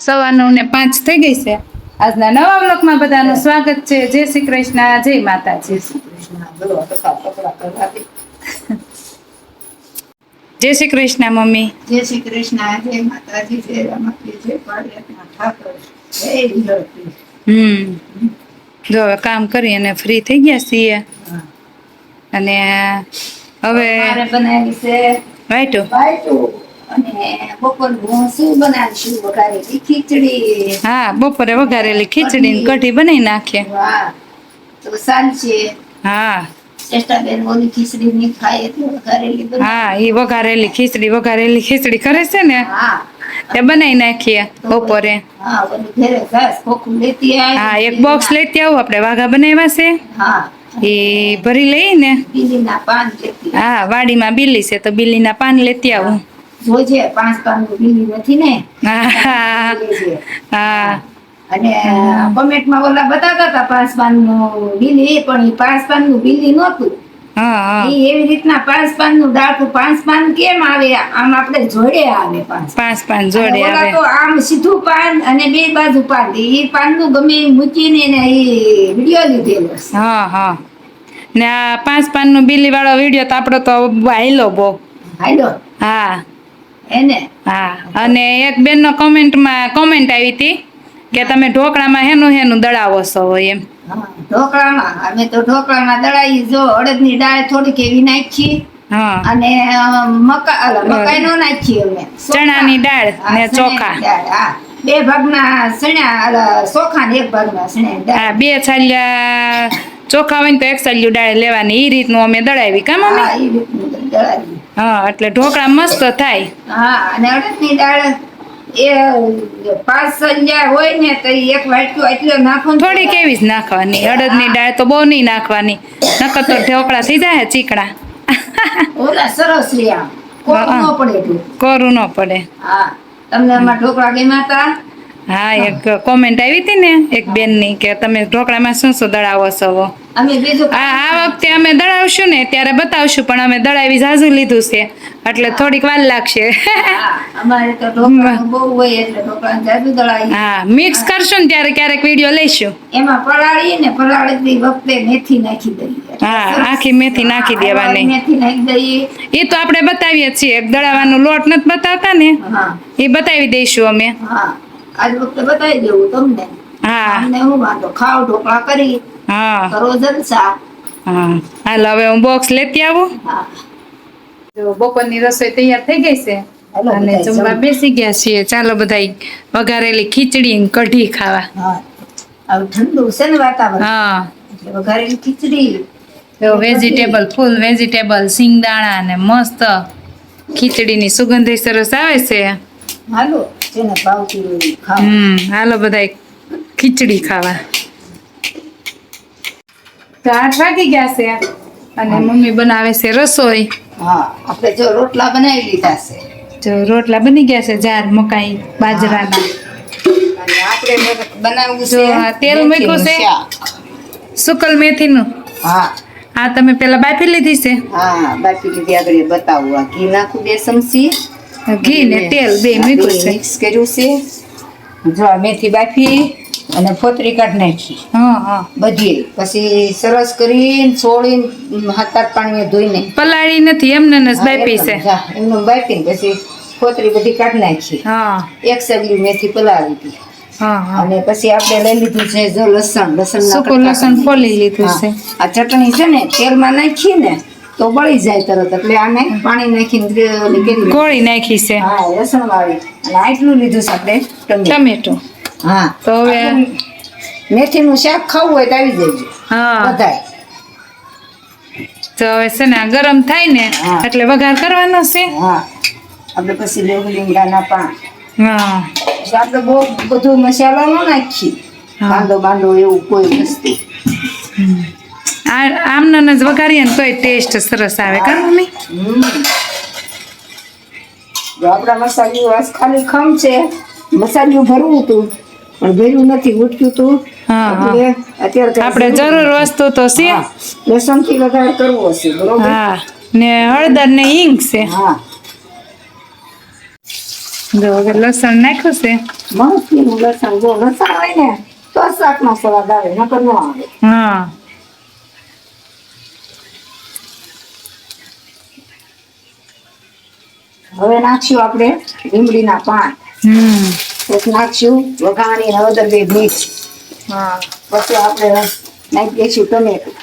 સવારનું ને પાંચ થઈ ગઈ છે. આજના નવા બ્લોકમાં બધાનું સ્વાગત છે. જય શ્રી કૃષ્ણ. જય માતાજી. જય શ્રી કૃષ્ણ મમ્મી. જય શ્રી કૃષ્ણ. જય માતાજી. જય રમાજી જય પાર્વતી હમ. જો હવે કામ કરી અને ફ્રી થઈ ગયા છીએ. અને હવે મારે બનાવી છે વાઈટો બપોર હું બપોરે વઘારેલી ખીચડી કઢી બનાવી નાખીએ. હા. હા એ વઘારેલી ખીચડી વઘારેલી ખીચડી કરે છે ને? તે બનાવી નાખીએ બપોરે. હા એક બોક્સ લેતી આવું આપણે વાઘા બનાવ્યા છે. એ ભરી લઈએ ને? હા વાડીમાં બિલી છે તો બિલીના પાન લેતી આવું. જોજે પાંચ પાનનું બીલી નથી ને? હા. અને કોમેન્ટમાં ઓલા બતાવતા હતા પાંચ પાનનું બીલી પણ એ પાંચ પાનનું બીલી નહોતું. હા હા. એવી રીતના પાંચ પાનનું ડાળખું પાંચ પાન કેમ આવે? આમ આપણે જોડે આવે પાંચ પાંચ. પાન જોડે આવે. તો આમ સીધું પાન અને બે બાજુ પાન એ પાનનું ગમે મૂકીને એને એ વીડિયો લીધેલો હા હા. ને આ પાંચ પાનનું બિલી વાળો વીડિયો તો આપણો તો આયલો બહુ. હાલો હા. એને? હા અને એક બેનનો કોમેન્ટમાં કોમેન્ટ આવી હતી કે તમે ઢોકળામાં હેનું હેનું દળાવો છો એમ. ઢોકળામાં. અમે તો ઢોકળામાં દળાવી જો અડદની દાળ થોડીક એવી નાખી હા. અને મકા મકાઈ નો નાખી અમે. ચણાની દાળ ને ચોખા. હા. બે ભાગના સણ્યા ચોખા ને એક ભાગના સણ્યા બે છાલ્યા ચોખા હોય ને તો એક છાલ્યું દાળ લેવાની. એ રીતનું અમે દળાવી. કામ અમે દળાવી હા એટલે ઢોકળા મસ્ત થાય. હા અને અડદની દાળ એ પાંચ સંજા હોય ને તો એક વાટકું એટલો નાખો થોડી કેવી જ નાખવાની. અડદની દાળ તો બહુ નહીં નાખવાની. નકર તો ઢોકળા થઈ જાય ચીકણા. ઓલા સરસ રહ્યા. કોરું ન પડે કોરું ન પડે. હા તમને અમારા ઢોકળા ગમ્યા હતા હા એક કોમેન્ટ આવી હતી ને એક બેનની કે તમે ઢોકળામાં શું શું દળાવો છો? અમે બીજું આ વખતે અમે દળાવશું ને ત્યારે બતાવશું પણ અમે દળાવી ઝાઝું લીધું છે. એટલે થોડીક વાર લાગશે. હા, અમારે તો બહુ હોય એટલે ઢોકળાને દળાવી હા મિક્સ કરશું ને ત્યારે ક્યારેક વીડિયો લઈશું. એમાં પલાળી ને પલાળતી વખતે મેથી નાખી દઈએ. હા, આખી મેથી નાખી દેવાની. મેથી નાખી દઈએ. એ તો આપણે બતાવીએ છીએ. દળાવાનું દળાવાનો લોટ નથી બતાવતા ને એ બતાવી દઈશું અમે. હા આજ વખતે બતાવી દેવું તમને. હા. અમને હું વાંધો? ખાવ ઢોકળા કરી. હા. હા. હાલ હવે હું બોક્સ લેતી આવું. જો બપોરની રસોઈ તૈયાર થઈ ગઈ છે અને જમવા બેસી ગયા છીએ. ચાલો બધા વઘારેલી ખીચડી ને કઢી ખાવા. હા. ઠંડુ છે ને વાતાવરણ. હા. વઘારેલી ખીચડી. વેજીટેબલ ફૂલ વેજીટેબલ સિંગદાણા ને મસ્ત ખીચડીની સુગંધ સરસ આવે છે. હાલો જેને ભાવતી હોય હમ હાલો બધાય ખીચડી ખાવા. તો આઠ વાગી ગયા છે. અને મમ્મી બનાવે છે રસોઈ. હા આપણે જો રોટલા બનાવી લીધા છે. જો રોટલા બની ગયા છે જાર મકાઈ બાજરાના. આપણે બનાવવું છે તેલ મૂક્યું છે. સુકલ મેથીનું. હા. હા તમે પેલા બાફી લીધી છે. હા બાફી લીધી. આગળ બતાવું. આ ઘી નાખું બે ચમચી. ઘી ને તેલ બે મિક્સ કર્યું છે. જો આ મેથી બાફી. અને ફોતરી કાઢ નાખી. હા હા. બધી. પછી સરસ કરીને છોડીને હાથ પાણીએ ધોઈને. પલાળી નથી એમને ને જ છે. હા, બાપી પછી ફોતરી બધી કાઢ નાખી. હા. એક સગલી મેથી પલાળી હતી. હા હા. અને પછી આપણે લઈ લીધું છે જો લસણ લસણ સૂકું લસણ ફોલી લીધું છે. આ ચટણી છે ને તેલમાં નાખી ને તો બળી જાય તરત. એટલે આને પાણી નાખીને. ગોળી નાખી છે. હા લસણ વાળી અને આટલું લીધું છે આપણે ટમેટું. હા. તો હવે મેથીનું શાક ખાવું હોય તો આવી જજો. હા. બધાય. તો હવે છે ને આ ગરમ થાય ને. એટલે વઘાર કરવાનો છે. હા. આપણે પછી લેવું લીમડાના પાન. હા. આપણે બહુ બધું મસાલા ન નાખી. કાંદો બાંદો એવું કોઈ વસ્તુ. આ આમને જ વઘારીએ ને તોય ટેસ્ટ સરસ આવે કા મમ્મી? આપણા મસાલી ખાલી ખમ છે. મસાલિયું ભરવું હતું પણ ભર્યું નથી ઉઠ્યું કાંઈ આપણે જરૂર વસ્તુ તો છે. લસણથી વઘાર કરવો છે બરોબર? હા ને હળદર ને હિંગ છે. હા. જો હવે લસણ નાખ્યું છે. મસ્તીનું લસણ જો લસણ હોય ને તો શાકનો સ્વાદ આવે નકર ન આવે. હા. હવે નાખ્યું આપણે લીમડીના પાન. હમ. નાખશું વઘાણી હળદર બે મીઠ હા. પછી આપણે નાખી દઈશું ટમેટું.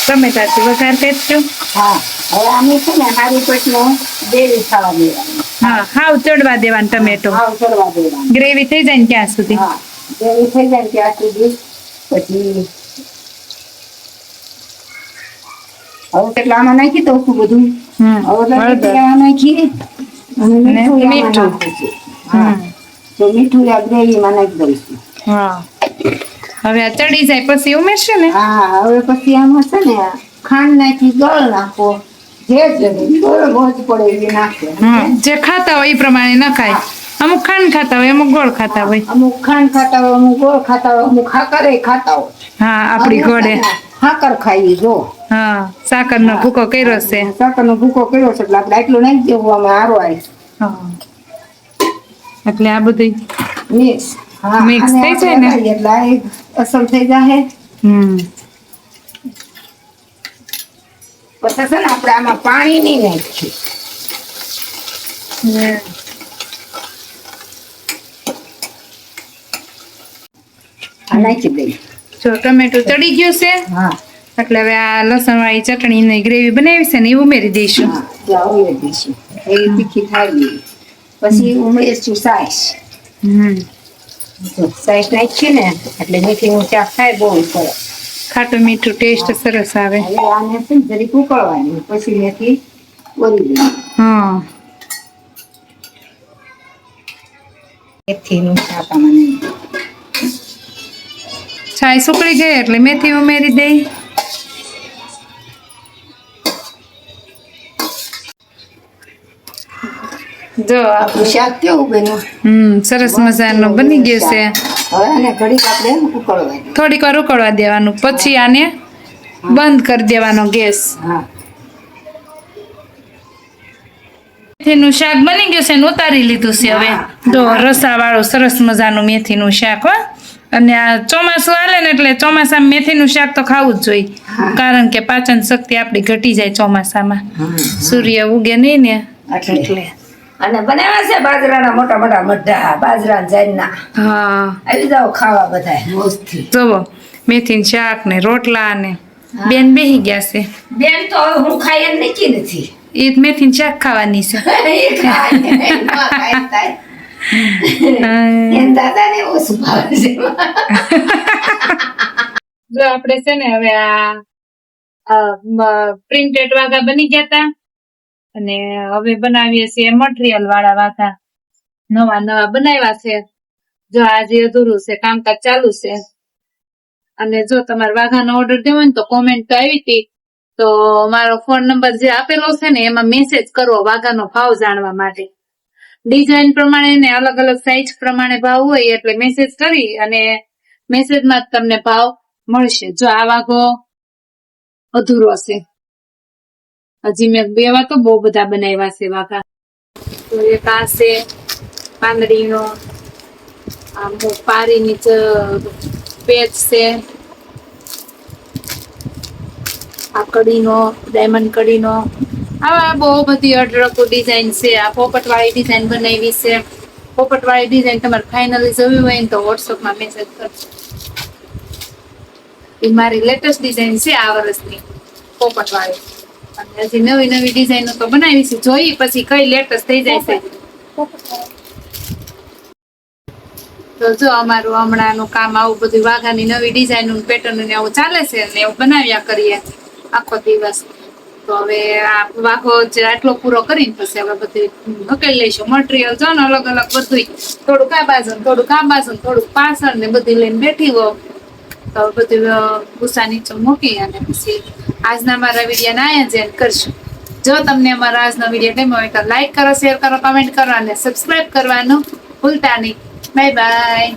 ટમેટાથી વઘાર કરશું હા. હવે આની છે ને હારી પેટનો ગ્રેવી ખાવા દેવાની. હા હાવ ચડવા દેવાનું ટમેટો. હાવ ચડવા દેવાની. ગ્રેવી થઈ જાય ને સુધી. હા. ગ્રેવી થઈ જાય ત્યાં સુધી. પછી હવે કેટલા આમાં નાખી દઉં છું બધું? હવે તો. આમાં નાખી? અને મીઠું આમાં મીઠું. નાખું છું. હા. હમ. તો મીઠું આ ગ્રેવીમાં નાખી દઉં હા. હવે આ ચડી જાય પછી ઉમેરશે ને? હા હવે પછી આમાં છે ને ખાંડ નાખી ગળ નાખો. જે ગળ જે ખાતા હોય એ પ્રમાણે નખાય. અમુક ખાંડ ખાતા હોય અમુક ગોળ ખાતા હોય. અમુક ખાંડ ખાતા હોય અમુક ગોળ ખાતા હોય અમુક ખાકરે ખાતા હોય. હા આપણી અમે ખાકર ખાઈએ જો. હા સાકર નો ભૂકો કર્યો છે. સાકર નો ભૂકો કર્યો છે એટલે આપણે આટલું નાખી દેવું આમાં હારો આવી. એટલે આ બધું મિક્સ. થઈ જાય ને? એટલે આ અસર થઈ જાય હમ. પછી છે ને આપણે આમાં પાણી નહીં નાખીએ. નાખી દઈએ. જો ટમેટો ચડી ગયું છે હા. એટલે હવે આ લસણ વાળી ચટણી ને ગ્રેવી બનાવી છે ને એ ઉમેરી દઈશું. હા ઉમેરી દઈશું. એ તીખી થાય પછી ઉમેરીશું સાઈસ. હમ. સાઈસ નાખી ને એટલે મીઠીનું શાક થાય બહુ સરસ. ખાટું મીઠું ટેસ્ટ સરસ આવે. હવે આને છે ને જરીક ઉકળવાની પછી મેથી ઓરી દઈએ હા. મેથીનું શાક આમાં નાખી. છાય સુકળી ગઈ એટલે મેથી ઉમેરી દઈ. જો આપણું શાક કેવું બન્યું? હમ સરસ મજાનું બની ગયું છે. હવે આને ઘડીક આપણે ઉકળવાની. થોડીક વાર ઉકળવા દેવાનું પછી આને બંધ કરી દેવાનો ગેસ. હા. મેથીનું શાક બની ગયું છે ને ઉતારી લીધું છે હવે. જો રસા વાળું સરસ મજાનું મેથીનું શાક હો. અને આ ચોમાસું હાલે ને એટલે ચોમાસામાં મેથીનું શાક તો ખાવું જ જોઈએ. કારણ કે પાચન શક્તિ આપણી ઘટી જાય ચોમાસામાં. સૂર્ય ઉગે નહીં ને. એટલે. અને બનાવ્યા છે બાજરાના મોટા મોટા મઢા બાજરા જારના હા. આવી જાઓ ખાવા બધા મોજથી જુઓ મેથીનું શાક ને રોટલા ને. બેન બેહી ગયા છે. બેન તો હું ખાઈ એમ નીચી નથી. એ જ મેથીનું શાક ખાવાની છે. દાદાને ઓછું ભાવે છે જો આપણે છે ને હવે આ પ્રિન્ટેડ વાઘા બની ગયા તા અને હવે બનાવીએ છીએ મટીરિયલ વાળા વાઘા. નવા નવા બનાવ્યા છે. જો આજે અધૂરું છે કામકાજ ચાલુ છે. અને જો તમારે વાઘાનો ઓર્ડર દેવો ને તો કોમેન્ટ તો આવી હતી. તો મારો ફોન નંબર જે આપેલો છે ને એમાં મેસેજ કરો વાઘાનો ભાવ જાણવા માટે. ડિઝાઇન પ્રમાણે ને અલગ અલગ સાઈઝ પ્રમાણે ભાવ હોય એટલે મેસેજ કરી અને મેસેજમાં જ તમને ભાવ મળશે. જો આ વાઘો અધૂરો હશે. હજી મેં બે તો બહુ બધા બનાવ્યા છે વાઘા. તો એક છે પાંદડીનો પારીની પેચ છે. આ કડીનો ડાયમંડ કડીનો. આવા બહુ બધી અઢળકો ડિઝાઇન છે. આ પોપટવાળી ડિઝાઇન બનાવી છે. પોપટવાળી ડિઝાઇન તમારે ફાઇનલી જોવી હોય ને તો વોટ્સઅપમાં મેસેજ કરજો. એ મારી લેટેસ્ટ ડિઝાઇન છે આ વર્ષની પોપટવાળી. અને હજી નવી નવી ડિઝાઇનો તો બનાવી છે. જોઈ પછી કઈ લેટેસ્ટ થઈ જાય છે. તો જો અમારું હમણાંનું કામ આવું બધું વાઘાની નવી ડિઝાઇન પેટર્ન ને આવું ચાલે છે ને એવું બનાવ્યા કરીએ આખો દિવસ. તો હવે આ વાઘો જે આટલો પૂરો કરીને પછી હવે બધું હકેલી લઈશું. મટીરિયલ જો ને અલગ અલગ બધું થોડુંક આ બાજુ થોડુંક આ બાજુ થોડુંક પાછળ ને બધી લઈને બેઠી હો તો બધું અ, ગુસ્સા નીચે મૂકી અને પછી આજના મારા વીડિયો ના જ end કરશું. જો તમને અમારા આજનો વીડિયો ગમ્યો હોય તો લાઈક કરો શેર કરો કમેન્ટ કરો અને સબસ્ક્રાઇબ કરવાનું ભૂલતા નહીં. Bye bye